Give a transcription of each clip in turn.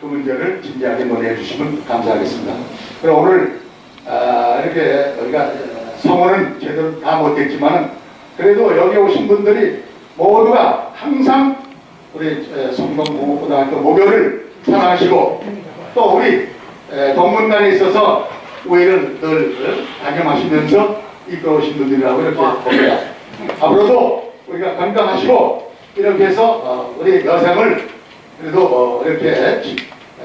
그 문제를 진지하게 논의해 주시면 감사하겠습니다. 그럼 오늘 아, 이렇게 우리가 성원은 제대로 다 못했지만 그래도 여기 오신 분들이 모두가 항상 우리 성동공고등학교 목요를 사랑하시고 또 우리 에, 동문단에 있어서 우리를 늘 다념하시면서 이끌어오신 분들이라고 이렇게 봅니다. 앞으로도 우리가 건강하시고 이렇게 해서 어, 우리 여생을 그래도 어, 이렇게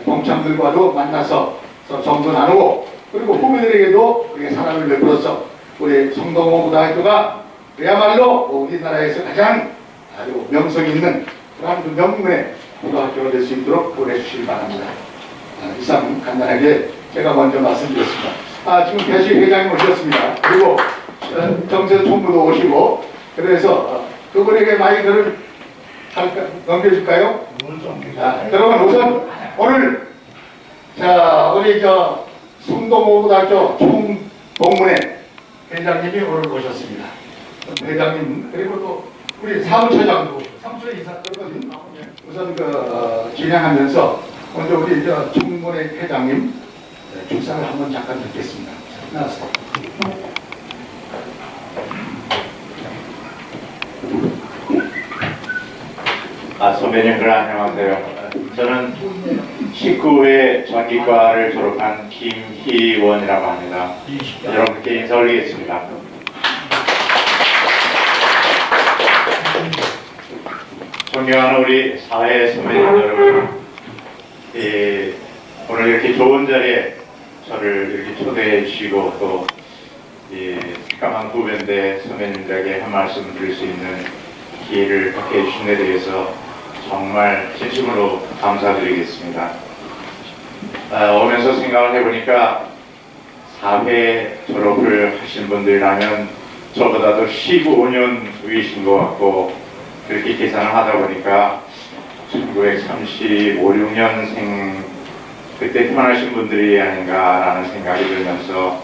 동창들과도 만나서 정도 나누고 그리고 후배들에게도 사랑을 베풀어서 우리 성동호 고등학교가 그야말로 우리나라에서 가장 아주 명성 있는 그런 그 명문의 고등학교가 될 수 있도록 노력해 주시기 바랍니다. 아, 이상 간단하게 제가 먼저 말씀드렸습니다. 아, 지금 배시 회장님 오셨습니다. 그리고 어, 정세 총무도 오시고 그래서 어, 그분에게 마이크를 잠깐 넘겨줄까요? 자, 여러분 우선 오늘 자 우리 저 성동고등학교 총동문회 회장님이 오늘 오셨습니다. 회장님 그리고 또 우리 사무처장도 사무처 이사거든 우선 그 어, 진행하면서 먼저 우리 저 총문회 회장님 네, 축사를 한번 잠깐 듣겠습니다. 나왔어요. 아, 선배님들 안녕하세요. 저는 19회 전기과를 졸업한 김희원이라고 합니다. 여러분께 인사 올리겠습니다. 존경하는 우리 사회 선배님 여러분, 이, 오늘 이렇게 좋은 자리에 저를 이렇게 초대해 주시고 또 이, 까만 후배인데 선배님들에게 한 말씀 드릴 수 있는 기회를 갖게 해주신 데 대해서 정말 진심으로 감사드리겠습니다. 아, 오면서 생각을 해보니까 4회 졸업을 하신 분들이라면 저보다도 15년 위이신 것 같고 그렇게 계산을 하다 보니까 1935, 6년생 그때 태어나신 분들이 아닌가라는 생각이 들면서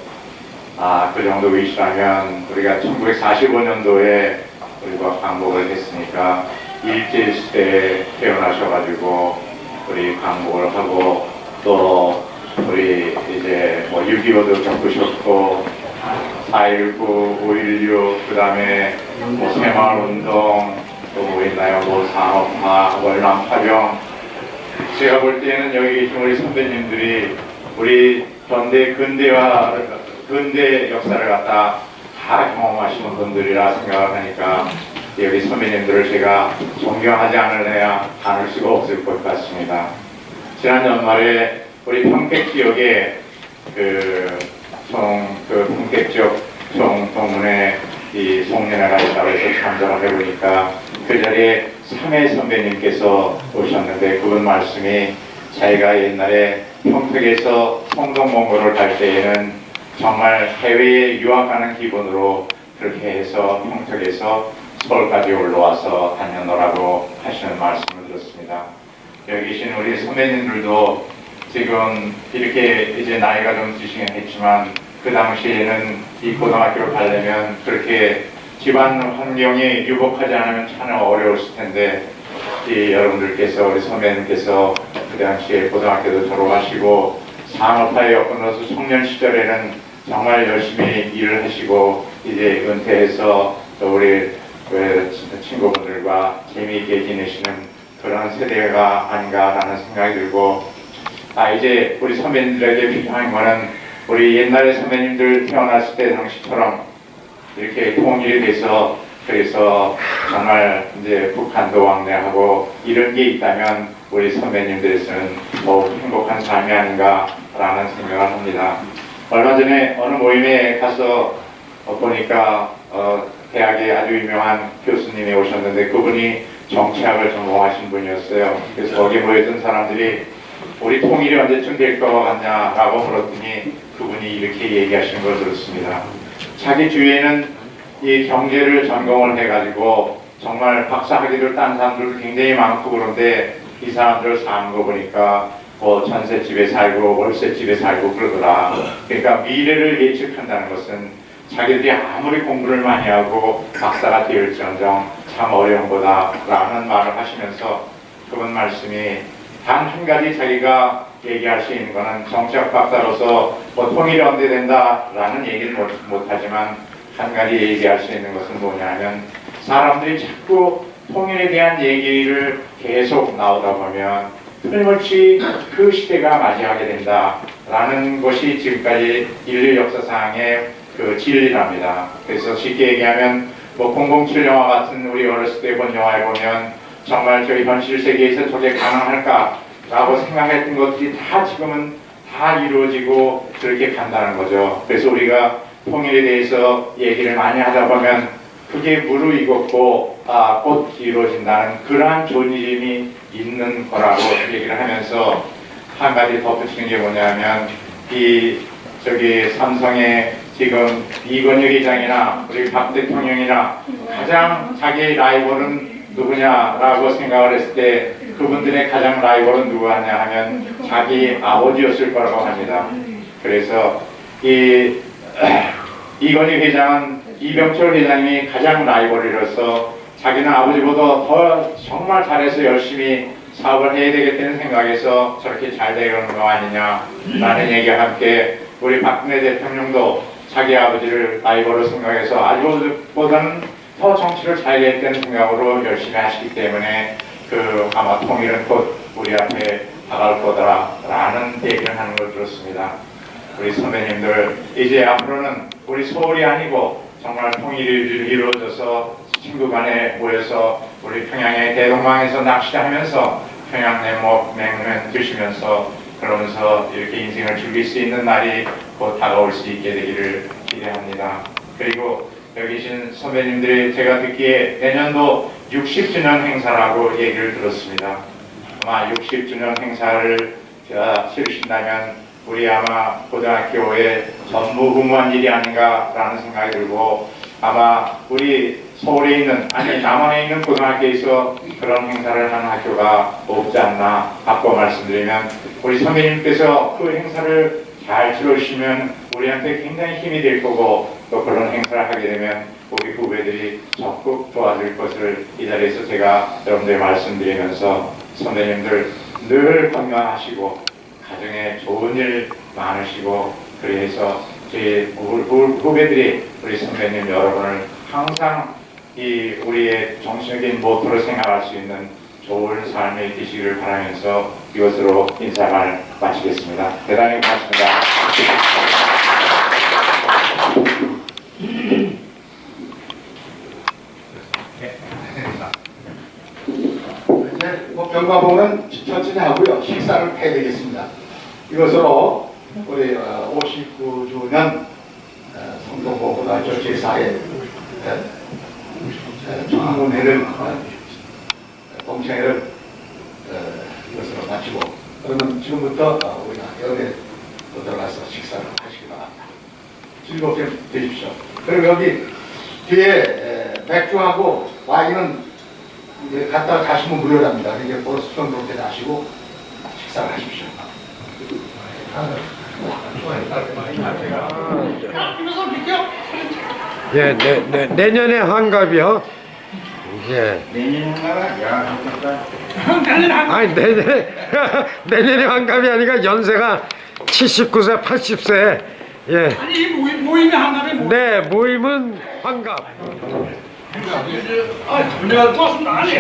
아, 그 정도 위시라면 우리가 1945년도에 우리가 광복을 했으니까 일제 시대에 태어나셔가지고 우리 광복을 하고 또 우리 이제 뭐 6.25도 겪으셨고 4.19, 5.16, 그 다음에 뭐 새마을운동, 또 뭐 있나요? 뭐 산업화, 월남 파병. 제가 볼 때는 여기 계신 우리 선배님들이 우리 현대 근대와 근대 역사를 갖다 다 경험하시는 분들이라 생각을 하니까 여기 선배님들을 제가 존경하지 않을래야 않을 수가 없을 것 같습니다. 지난 연말에 우리 평택 지역에 그, 정, 그 평택 지역 정동문에 이 송년회가 있다고 해서 참석을 해보니까 그 자리에 삼해 선배님께서 오셨는데 그분 말씀이 자기가 옛날에 평택에서 성동mon고를 갈 때에는 정말 해외에 유학하는 기분으로 그렇게 해서 평택에서 서울까지 올라와서 다녀노라고 하시는 말씀을 들었습니다. 여기 계신 우리 선배님들도 지금 이렇게 이제 나이가 좀 드시긴 했지만 그 당시에는 이 고등학교를 가려면 그렇게 집안 환경이 유복하지 않으면 참 어려웠을 텐데 이 여러분들께서 우리 선배님께서 그 당시에 고등학교도 졸업하시고 산업화에 엮어넣어서 청년 시절에는 정말 열심히 일을 하시고 이제 은퇴해서 또 우리 그 친구분들과 재미있게 지내시는 그런 세대가 아닌가라는 생각이 들고 아 이제 우리 선배님들에게 필요한 거는 우리 옛날에 선배님들 태어났을 때 당시처럼 이렇게 통일이 돼서 그래서 정말 이제 북한도 왕래하고 이런 게 있다면 우리 선배님들에서는 더욱 행복한 삶이 아닌가라는 생각을 합니다. 얼마 전에 어느 모임에 가서 어, 보니까 어, 대학에 아주 유명한 교수님이 오셨는데 그분이 정치학을 전공하신 분이었어요. 그래서 거기 모였던 사람들이 우리 통일이 언제쯤 될 것 같냐라고 물었더니 그분이 이렇게 얘기하시는 걸 들었습니다. 자기 주위에는 이 경제를 전공을 해가지고 정말 박사 학위를 딴 사람들도 굉장히 많고 그런데 이 사람들 사는 거 보니까 뭐 전셋집에 살고 월세집에 살고 그러더라. 그러니까 미래를 예측한다는 것은 자기들이 아무리 공부를 많이 하고 박사가 되을지언정 참 어려운 거다라는 말을 하시면서 그분 말씀이 단 한 가지 자기가 얘기할 수 있는 거는 정치학 박사로서 뭐 통일이 언제 된다라는 얘기는 못, 못하지만 한 가지 얘기할 수 있는 것은 뭐냐면 사람들이 자꾸 통일에 대한 얘기를 계속 나오다 보면 틀림없이 그 시대가 맞이하게 된다라는 것이 지금까지 인류 역사상의 그 진리랍니다. 그래서 쉽게 얘기하면 뭐 007 영화 같은 우리 어렸을 때 본 영화에 보면 정말 저희 현실 세계에서 저게 가능할까라고 생각했던 것들이 다 지금은 다 이루어지고 그렇게 간다는 거죠. 그래서 우리가 통일에 대해서 얘기를 많이 하다 보면 그게 무르익었고 아, 곧 이루어진다는 그러한 존재임이 있는 거라고 얘기를 하면서 한 가지 덧붙이는 게 뭐냐면 이 저기 삼성의 지금 이건희 회장이나 우리 박 대통령이나 가장 자기의 라이벌은 누구냐라고 생각을 했을 때 그분들의 가장 라이벌은 누구냐 하면 자기 아버지였을 거라고 합니다. 그래서 이 이건희 회장은 이병철 회장이 가장 라이벌이로서 자기는 아버지보다 더 정말 잘해서 열심히 사업을 해야 되겠다는 생각에서 저렇게 잘 되는 거 아니냐라는 얘기와 함께 우리 박근혜 대통령도 자기 아버지를 라이벌로 생각해서 아버지보다는 더 정치를 잘하겠다는 생각으로 열심히 하시기 때문에 그 아마 통일은 곧 우리 앞에 다가올 거다라는 얘기를 하는 걸 들었습니다. 우리 선배님들 이제 앞으로는 우리 서울이 아니고 정말 통일이 이루어져서 친구 간에 모여서 우리 평양의 대동강에서 낚시하면서 평양 내목 냉면 드시면서 그러면서 이렇게 인생을 즐길 수 있는 날이 곧 다가올 수 있게 되기를 기대합니다. 그리고 여기 계신 선배님들이 제가 듣기에 내년도 60주년 행사라고 얘기를 들었습니다. 아마 60주년 행사를 제가 치르신다면 우리 아마 고등학교의 전무후무한 일이 아닌가라는 생각이 들고 아마 우리 서울에 있는 아니 남한에 있는 고등학교에서 그런 행사를 하는 학교가 없지 않나 바꿔 말씀드리면 우리 선배님께서 그 행사를 잘 치러주시면 우리한테 굉장히 힘이 될 거고 또 그런 행사를 하게 되면 우리 후배들이 적극 도와줄 것을 이 자리에서 제가 여러분들 말씀드리면서 선배님들 늘 건강하시고 가정에 좋은 일 많으시고 그래서 저희 후배들이 우리 선배님 여러분을 항상 이 우리의 정신적인 모토로 생각할 수 있는 좋은 삶이 되시기를 바라면서 이것으로 인사말 마치겠습니다. 대단히 고맙습니다. 이제 뭐 병가봉은 천천히 하고요. 식사를 해야 되겠습니다. 이것으로 우리 59주년 성동고등학교 제4회 청문회를 어, 동창회를 어, 이것으로 마치고 그러면 지금부터 어, 우리가 또 들어가서 식사를 하시기 바랍니다. 즐겁게 되십시오. 그리고 여기 뒤에 에, 맥주하고 와인은 이제 갔다가 가시면 무료랍니다. 이제 보러 수평동 때 가시고 식사를 하십시오. 예, 내, 내, 내년에 환갑이요. 예. 내년 하나가 야, 아니 내년에 내년에 환갑이 아니라 연세가 79세, 80세. 예. 아니 이 모임, 모임이 하나에 뭐 네, 모임은 환갑. 아, 내가. 아니,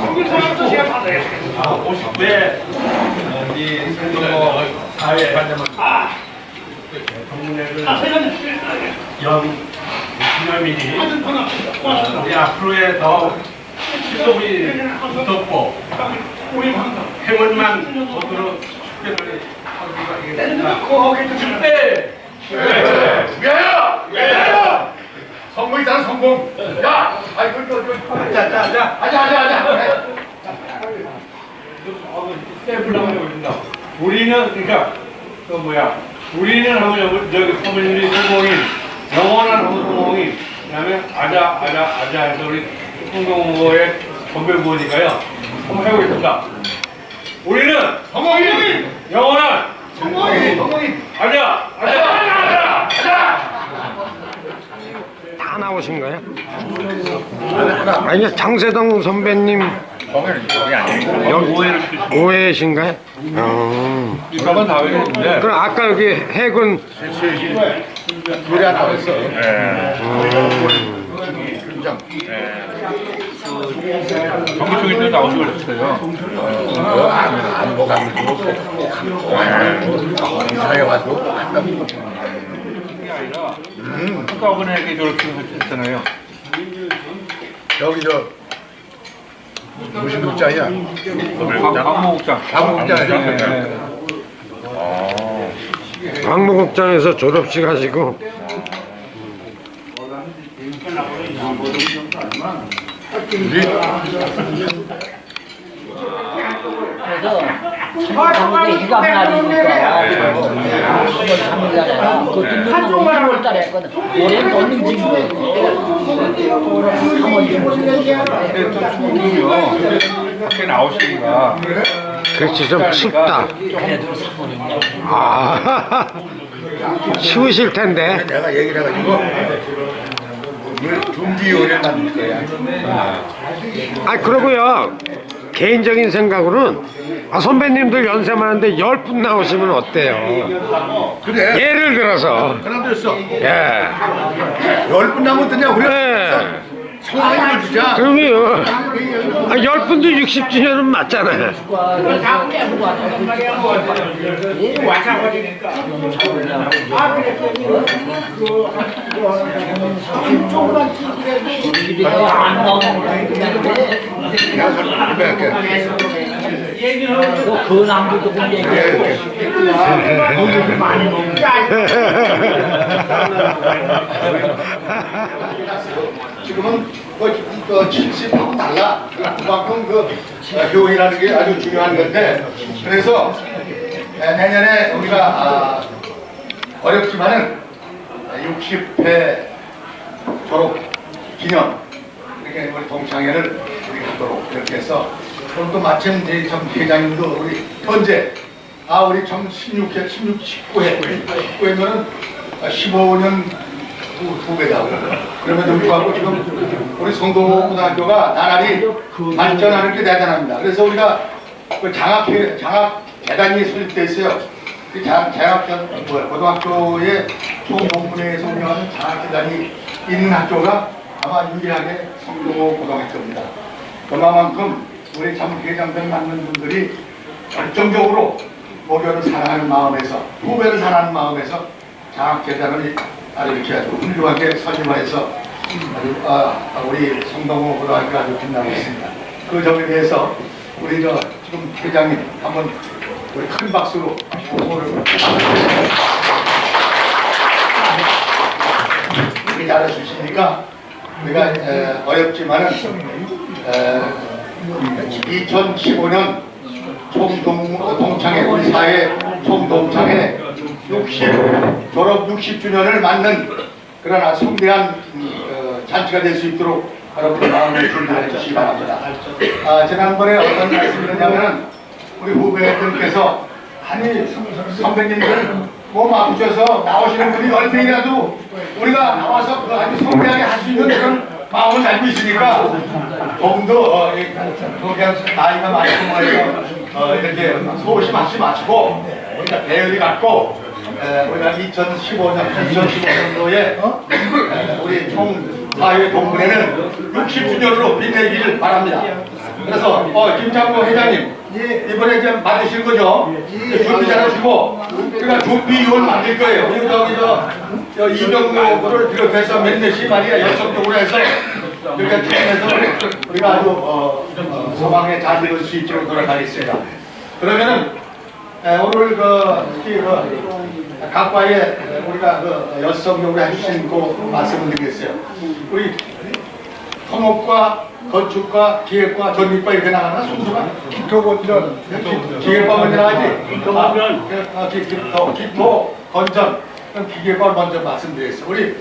성균 사람도 제가 받아야겠습니다. 아, 50대 이 성동호 사회 아, 청문회를 아, 세상에. 연 기념일이. 고맙습니다. 우리 앞으로의 더 지속이 붙었고. 행운만 얻도록 축제를 하기가 되겠습니다. 거기 그 네. 위하여! 위하여! 성공이잖아 성공. 야, 아이 그거 그 자, 자, 자, 하자, 하자, 하자. 샘플하고 있습니다. 우리는 그러니까 그 뭐야 우리는 하면 저기 사모님이 성공인 영원한 성공인 그다음에 아자 아자 아자 해서 우리 성공호의 건배 부으니까요 한번 해보겠습니다. 우리는 성공인 영원한 성공이, 성공이. 아자 아자 아자 아자 다 나오신 거예요? 아니 장세동 선배님 거기는 여기 오해를 오해신가요? 어. 이가만 다 외우는데 그럼 아까 여기 해군 노래 하나 했어. 예. 팀장. 경기총일 때 나오시고 그랬어요. 안보 감독. 사회와도 그게 아니라 한꺼번에 저렇게 했잖아요. 여기 저 무슨 극장이야? 강목장. 강목장이죠. 광무국장에서 졸업식 하시고 그래서 이가 날이니까 한번 삼일날에 그것도 몇만 원 1월달에 했거든 올해 너는 지금 밖에 나오시니까 그렇지 좀 춥다. 그래도 사버렸냐 아 추우실 텐데. 내가 얘기를 해가지고 물 중기요리를 만들 거야. 아 그러고요 개인적인 생각으로는 아, 선배님들 연세 많은데 열 분 나오시면 어때요? 그래. 예를 들어서 그럼 됐어. 예. 열분 되냐? 우리 네. 성황을 주자. 그럼요. 아, 열 분도 60주년은 맞잖아요. 그 얘기해 돈을 많이 먹는 지금은 그, 그 70하고 달라. 그만큼 그 어, 교육이라는 게 아주 중요한 건데 그래서 에, 내년에 우리가 아, 어렵지만은 60회 졸업 기념 이렇게 우리 동창회를 우리 하도록 이렇게 해서 오늘 또 마침 이제 정 회장님도 우리 현재 아 우리 정 16회 16 19회 19회면은 15년 두, 두 배다. 그럼에도 불구하고 지금 우리 성동호 고등학교가 나날이 발전하는 게 대단합니다. 그래서 우리가 그 장학, 장학 재단이 설립돼 있어요. 그 장, 장학, 뭐야, 고등학교의 총동문회에서 운영하는 장학 재단이 있는 학교가 아마 유일하게 성동호 고등학교입니다. 그만큼 우리 참 회장들 맡는 분들이 결정적으로 모교를 사랑하는 마음에서 후배를 사랑하는 마음에서 장학재단을 아주 이렇게 아주 훌륭하게 설립해서 아주 아, 아, 우리 성동호 고등학교 아주 빛나고 있습니다. 그 점에 대해서 우리 저 지금 회장님 한번 우리 큰 박수로 홍보를 우리 잘해주시니까 우리가 에, 어렵지만은 에, 2015년 총동, 동창회, 우리 사회 총동창회 60, 졸업 60주년을 맞는 아주 성대한 음, 어, 잔치가 될 수 있도록 여러분 마음을 준비해 주시기 바랍니다. 아, 지난번에 어떤 말씀을 했냐면 우리 후배들께서 아니 선배님들 몸 아프셔서 나오시는 분이 얼마이라도 우리가 나와서 그 아주 성대하게 할 수 있는 그런 마음을 알고 있으니까 조금 더 어, 이, 그냥 나이가 많고 해서 어, 이렇게 소심 하지 마시고 우리가 배열이 갖고 에, 우리가 2015년, 2015년도에 우리 총 사회 동문회는 60주년으로 빛내기를 바랍니다. 그래서 어, 김창구 회장님 이번에 좀 받으실 거죠? 준비 잘하시고 그러니까 준비위원 만들 거예요. 그리고 저기 저, 저 이병로를 비롯해서 몇몇이 말이야 열성적으로 해서 그러니까 팀에서 우리가 아주 어, 어, 소망에 잘 이룰 수 있도록 노력하겠습니다. 그러면은 에, 오늘 그 특히 그 각과의 우리가 그 열성적으로 해주신 그 말씀을 드리겠어요. 우리 통업과 건축과 기획과 전립과 이렇게 나가나 순수가 기토 건전 기획과 먼저 나가지 기토면 기토 기토 건전 그럼 기계과 먼저 말씀드리겠습니다. 우리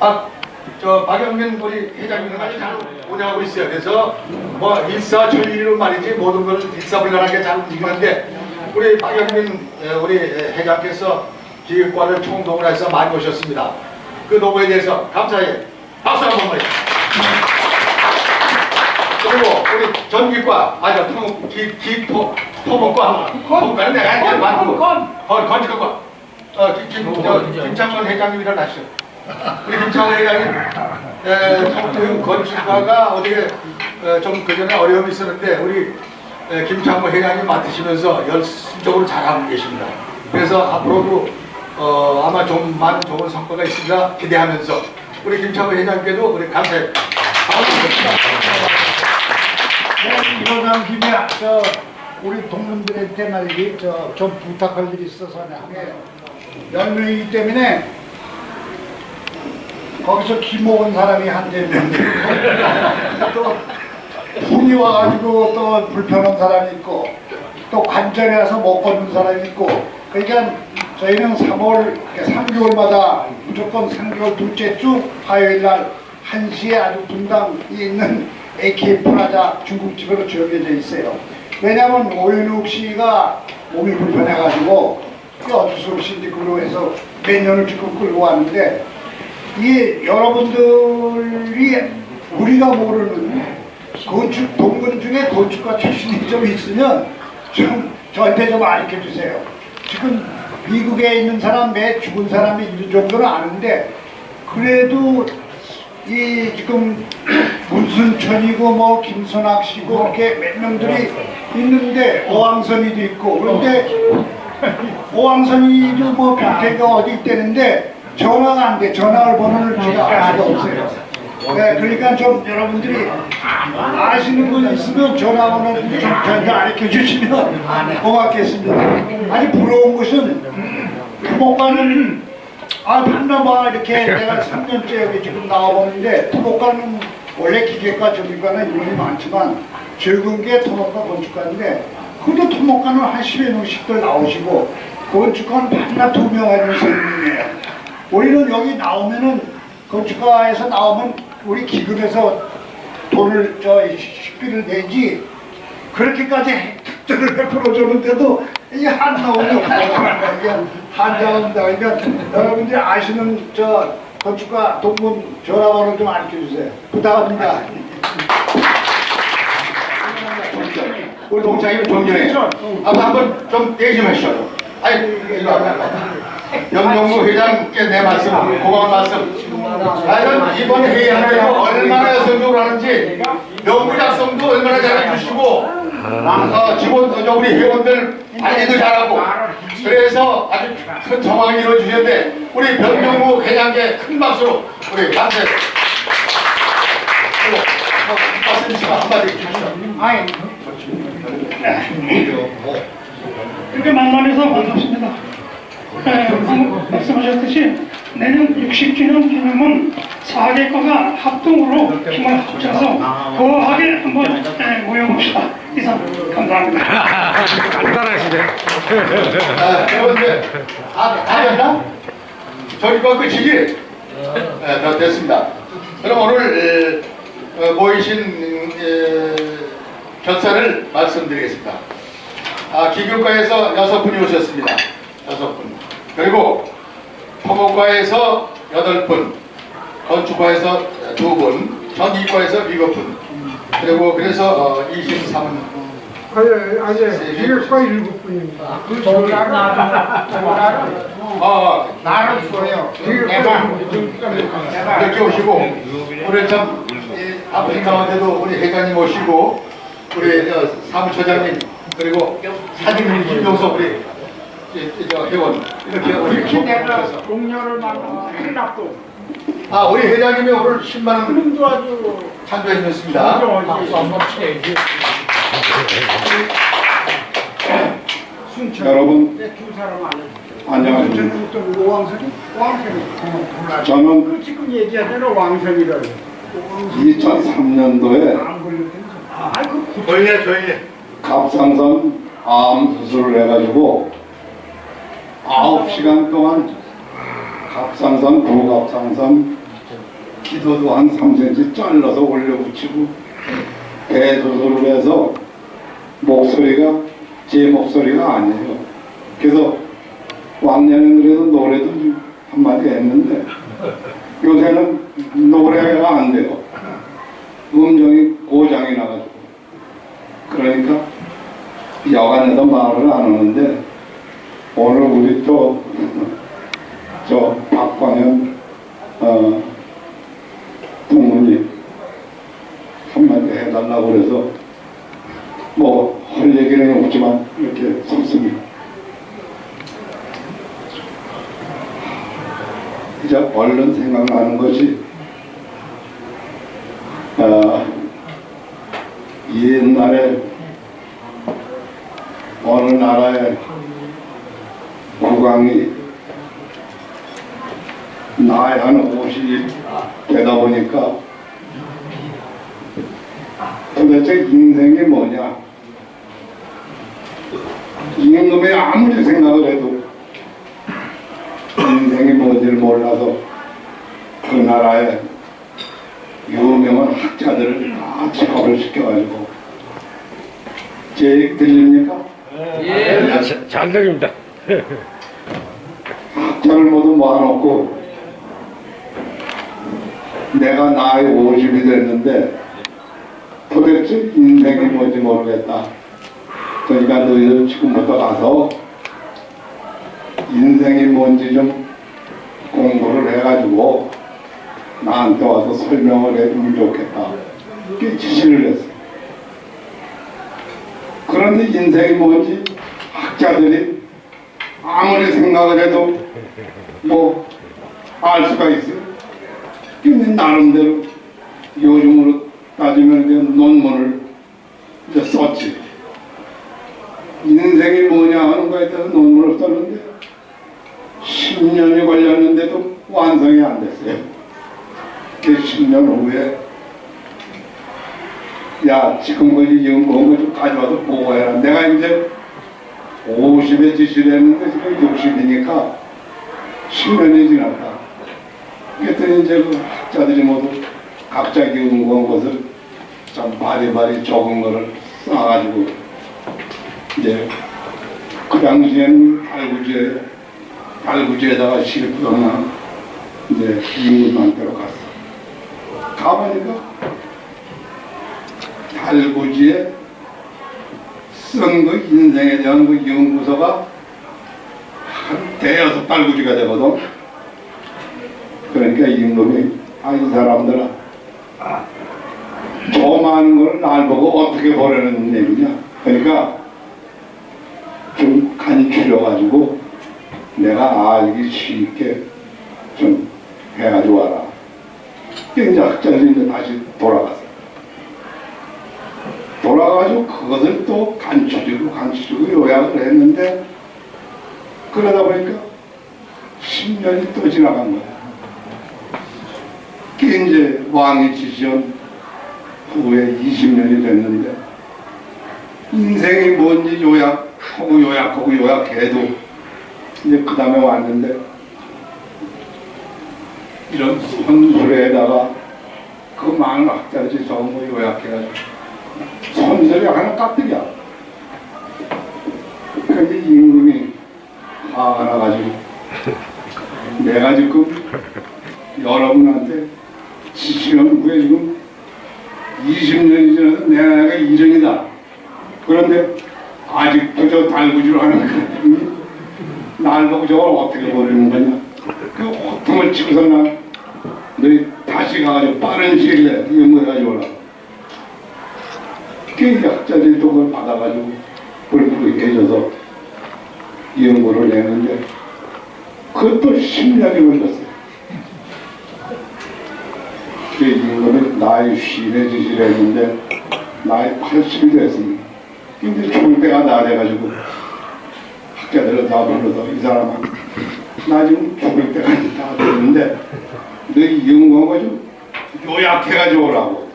아저 박영민 우리 회장님은 아주 잘 운영하고 있어요. 그래서 뭐 일사천리로 말이지 모든 걸 일사불란하게 잘 움직이는데 우리 박영민 에, 우리 회장께서 기획과를 총동을 해서 많이 오셨습니다. 그 노고에 대해서 감사해. 박수 한번 해주세요. 그리고 우리 전기과 아저 토목 기기 토목과 토목과는 내가 이제 만고 건. 건축과 어김 김창원 회장님 일어나시오. 우리 김창원 회장님 에, 통통 건축과가 어떻게 어, 좀 그전에 어려움이 있었는데 우리 에, 김창원 회장님 맡으시면서 열심적으로 잘하고 계십니다. 그래서 앞으로도 어, 아마 좀 많은 좋은 성과가 있으리라 기대하면서 우리 김창원 회장님께도 우리 감사해. 일어난 김에 저 우리 동문들한테 말이지 저좀 부탁할 일이 있어서 열 명이기 때문에 거기서 기 먹은 사람이 한 대 있는데 또 분이 와가지고 또 불편한 사람이 있고 또 관절에 와서 못 걷는 사람이 있고 그러니까 저희는 3월 3개월마다 무조건 3개월 둘째 주 화요일 날 1시에 아주 분당이 있는 AK 프라자 중국집으로 정해져 있어요. 왜냐하면 오윤욱 씨가 몸이 불편해가지고 어쩔 수 없이 이제 그로 해서 몇 년을 지금 끌고 왔는데 이 여러분들이 우리가 모르는 건축 동문 중에 건축가 출신이 좀 있으면 좀 저한테 좀 알려 주세요. 지금 미국에 있는 사람 매 죽은 사람이 이 정도는 아는데 그래도 이 지금 문순천이고 뭐 김선학 씨고 이렇게 몇 명들이 있는데 오왕선이도 있고 그런데 오왕선이도 뭐 병태가 어디 있다는데 전화가 안 돼. 전화를 번호를 제가 알 수가 없어요. 네, 그러니까 좀 여러분들이 아시는 분 있으면 전화번호를 좀 저한테 알려 주시면 고맙겠습니다. 아주 부러운 것은 부모과는 아 한나마 이렇게 내가 3년째 여기 지금 나와보는데 토목과는 원래 기계과 전문가는 인원이 많지만 적은 게 토목과 건축과인데 그래도 토목과는 한 10여 명씩들 나오시고 건축과는 반나 두명 하는 선생님이에요. 우리는 여기 나오면은 건축과에서 나오면 우리 기금에서 돈을 저 식비를 내지 그렇게까지 특전을 베풀어 주는데도 이게 한 나오면 이게 한장합니다. 그러니까 여러분들이 아시는 저 건축가 동문 전화번호 좀 알려 주세요. 부탁합니다. 우리 동창님 좀 전에 아까 한번 좀 얘기 좀 해주셔요. 아니 이거 염영무 회장께 내 말씀 고마운 말씀. 과연 이번 회의하면서 얼마나 성적을 하는지 명부 작성도 얼마나 잘해주시고 어, 직원 어, 우리 회원들 관리도 잘하고 그래서 아주 큰 정황이 이루어지셨는데 우리 변경무 회장께 큰 박수로 우리 감사. 어, 말씀 좀 한마디 해주시죠. 아이, 이렇게 만나면서 반갑습니다. 네, 방금 말씀하셨듯이 내년 60주년 기념은 4개 과가 합동으로 힘을 합쳐서 거하게 한번 네, 모여봅시다. 이상 감사합니다. 간단하시네. 아, 여러분들, 아, 다 됐나? 저기가 끝이지? 네, 다 됐습니다. 그럼 오늘 에, 어, 모이신 에, 결사를 말씀드리겠습니다. 아, 기교과에서 여섯 분이 오셨습니다. 여섯 분. 그리고 토목과에서 여덟 분, 건축과에서 두 분, 전기과에서 일곱 분. 그리고 그래서 어, 23분. 아니, 아니, 기획과 일곱 분입니다. 그 저기 어, 나를 줘요. 기획과 이렇게 오시고 오늘 참 이, 아프신 가운데도 우리 회장님 오시고 우리 저, 사무처장님 그리고 사진님 김용석 우리 회원 이렇게 우리 이렇게 내가 동료를 만나면 큰일 났고 아 우리 회장님이 오늘 10만 원 그림도 아주 찬조해 주셨습니다. 박수 한번 쳐야지. 순천. 여러분 내두 사람 알려. 안녕하십니까. 순천은 또 오왕선이? 오왕선이. 몰라. 저는 그 지금 얘기하잖아 왕선이를. 2003년도에 안 걸렸다면서. 아, 아이고. 조용히 해 조용히 해. 갑상선 암 수술을 해가지고 9시간 동안 갑상선, 부갑상선 기도도 한 3cm 잘라서 올려 붙이고 대수술을 해서 목소리가 제 목소리가 아니에요. 그래서 왕년에 그래도 노래도 좀 한마디 했는데 요새는 노래가 안 돼요. 음정이 고장이 나가지고 그러니까 여간에도 말을 안 하는데 오늘 우리 또 저 박광현 어, 동문이 한마디 해달라고 그래서 뭐 할 얘기는 없지만 이렇게 섰습니다. 이제 얼른 생각나는 것이 어, 옛날에 어느 나라의 국왕이 나이 한 50이 되다 보니까 도대체 인생이 뭐냐 임금이 아무리 생각을 해도 인생이 뭔지를 몰라서 그 나라의 유명한 학자들을 다 취업을 시켜가지고 제 얘기 들립니까? 자- 잘 들립니다. 학자를 모두 모아놓고 내가 나이 50이 됐는데 도대체 인생이 뭔지 모르겠다. 그러니까 너희들 지금부터 가서 인생이 뭔지 좀 공부를 해가지고 나한테 와서 설명을 해주면 좋겠다. 이렇게 지시를 했어요. 그런데 인생이 뭔지 학자들이 아무리 생각을 해도 뭐 알 수가 있어요. 근데 나름대로 요즘으로 따지면 이제 논문을 이제 썼지. 인생이 뭐냐 하는 거에 대해서 논문을 썼는데 10년이 걸렸는데도 완성이 안 됐어요. 그 10년 후에 야 지금 거기 연구한 거좀 가져와서 보고해라. 내가 이제 50에 지시를 했는데 지금 60이니까 10년이 지났다. 그랬더니 이제 그 학자들이 모두 각자 연구한 것을 좀 바리바리 적은 거를 써가지고 이제 그 당시에는 달구지에 달구지에다가 실으거나 이제 임금한테로 갔어. 가보니까 달구지에 쓴그 인생에 대한 그 연구서가 한 대여섯 달구지가 되거든. 그러니까 임금이 아이 사람들아 저 많은 걸 날 보고 어떻게 보려는 얘기냐. 그러니까 좀 간추려가지고 내가 알기 쉽게 좀 해가지고 와라. 이제 학자들이 다시 돌아갔어. 돌아가지고 그것을 또 간추리고 간추리고 요약을 했는데 그러다 보니까 10년이 또 지나간 거야. 그게 이제 왕이 지시한 후에 20년이 됐는데 인생이 뭔지 요약하고 요약하고 요약해도 이제 그 다음에 왔는데 이런 선술에다가 그 많은 학자들이 전부 요약해가지고 선술이 하나 깍들이야. 근데 임금이 화가 나가지고 내가 지금 여러분한테 지시한 후에 지금 20년이 지나서 내 나이가 이정이다. 그런데 아직도 저 달구지로 하는 그날 보고 저걸 어떻게 버리는 거냐. 그 호통을 치고서 난 너희 다시 가가지고 빠른 시일 내에 연구해가지고 오라. 그 학자들이 또 그걸 받아가지고 불불이 해줘서 연구를 내는데 그것도 10년이 걸렸어요. 그 임금이 나이 쉰에 지시를 했는데 나이 80이 됐습니다. 근데 죽을 때가 다 돼가지고 학자들을 다 불러서 이 사람아 나 지금 죽을 때가 다 됐는데 너희 연구한 거좀 요약해가지고 오라고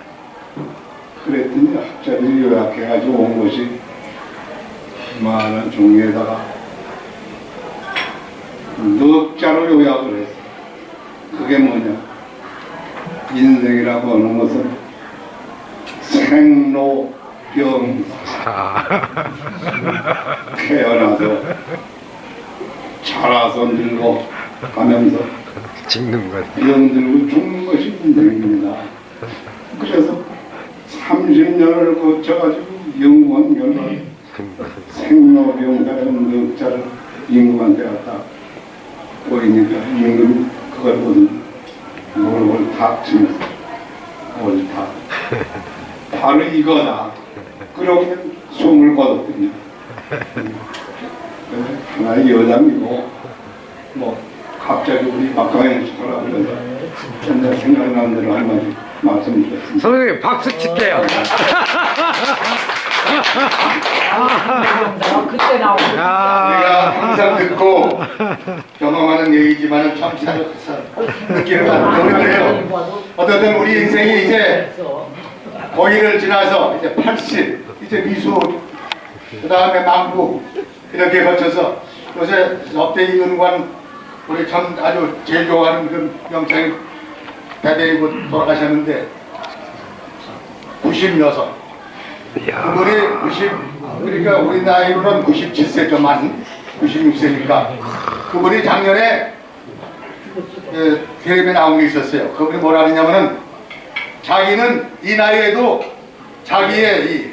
그랬더니 학자들이 요약해가지고 온 것이 많은 종이에다가 넉 자로 요약을 했어. 그게 뭐냐? 인생이라고 하는 것은 생로병. 태어나서 자라서 늙어 가면서 찍는 것. 병들고 죽는 것이 인생입니다. 그래서 30년을 거쳐가지고 영원 연락 생로병사라는 넉자를 임금한테 갖다 보이니까 임금이 그걸 보는 모르고 탁 치면서 옳다 바로 이거다. 그러면 숨을 거뒀더니 하나의 여담이고 뭐 갑자기 우리 막강의 축하라 그래서 현재 생각나는 대로 한마디 말씀드렸습니다. 선생님 박수 칠게요. 아, 그때 나오고. 우리가 야, 항상 듣고 경험하는 얘기지만 참 잘 느끼는 거예요. 어떻든 우리 인생이 이제 고의를 지나서 이제 80, 이제 미수, 그 다음에 망부 이렇게 거쳐서 요새 업대이 은관 우리 참 아주 제일 좋아하는 그 명창이 대대이고 돌아가셨는데 96. 그분이 90, 그러니까 우리 나이로는 97세죠, 만 96세니까. 그분이 작년에 그 텔레비에 나온 게 있었어요. 그분이 뭐라 그러냐면은 자기는 이 나이에도 자기의 이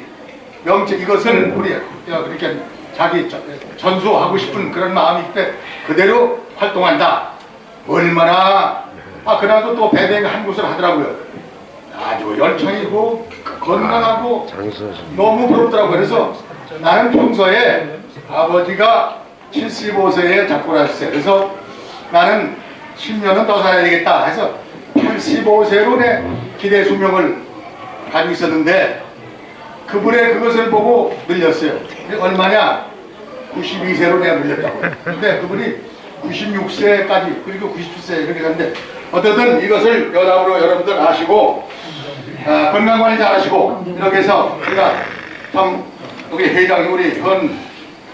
명체 이것을 우리 이렇게 자기 전- 전수하고 싶은 그런 마음이 때문에 그대로 활동한다. 얼마나 아 그나도 또 배배가 한 곳을 하더라고요. 아주 열정이고 건강하고 너무 부럽더라고요. 그래서 나는 평소에 아버지가 75세에 작고를 하셨어요. 그래서 나는 10년은 더 살아야 되겠다 해서 85세로 내 기대 수명을 가지고 있었는데 그분의 그것을 보고 늘렸어요. 얼마냐? 92세로 내가 늘렸다고. 근데 그분이 96세까지 그리고 97세 이렇게 갔는데 어쨌든 이것을 여담으로 여러분들 아시고 아, 건강관리 잘 하시고 이렇게 해서 우리가 참 우리 회장이 우리 현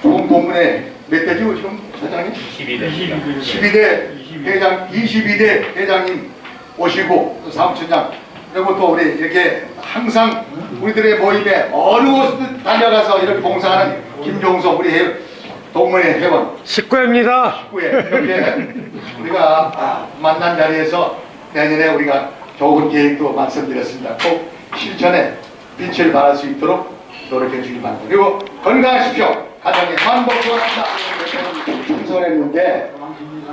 좋은 공문에 몇 대지고 지금 회장님? 12대 12대 회장 22대 회장님 오시고 또 사무처장 그리고 또 우리 이렇게 항상 우리들의 모임에 어느 곳을 달려가서 이렇게 봉사하는 김종석 우리 회, 동문회 회원 식구입니다. 후에 이렇게 우리가 아, 만난 자리에서 내년에 우리가 좋은 계획도 말씀드렸습니다. 꼭 실천에 빛을 발할 수 있도록 노력해 주기 바랍니다. 그리고 건강하십시오. 가정에 만복 소원합니다. 참선했는데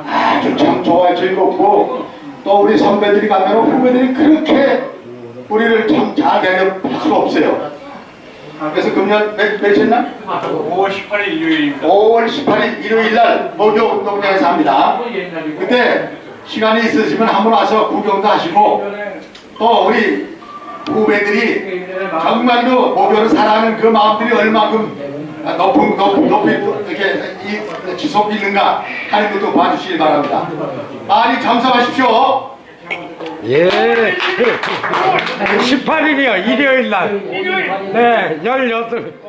아주 참 좋아 즐겁고 또 우리 선배들이 가면 후배들이 그렇게 우리를 참 잘 대접할 수 없어요. 아, 그래서 금년 몇, 몇일 날? 5월 18일 일요일입니다. 5월 18일 일요일 날 모교 운동장에서 합니다. 그때 시간이 있으시면 한번 와서 구경도 하시고 또 우리 후배들이 정말로 모교를 사랑하는 그 마음들이 얼마큼 높은 높은 높이 이렇게 이 지속 있는가 하는 것도 봐주시기 바랍니다. 많이 참석하십시오. 예. 18일이요, 일요일 날. 네, 18.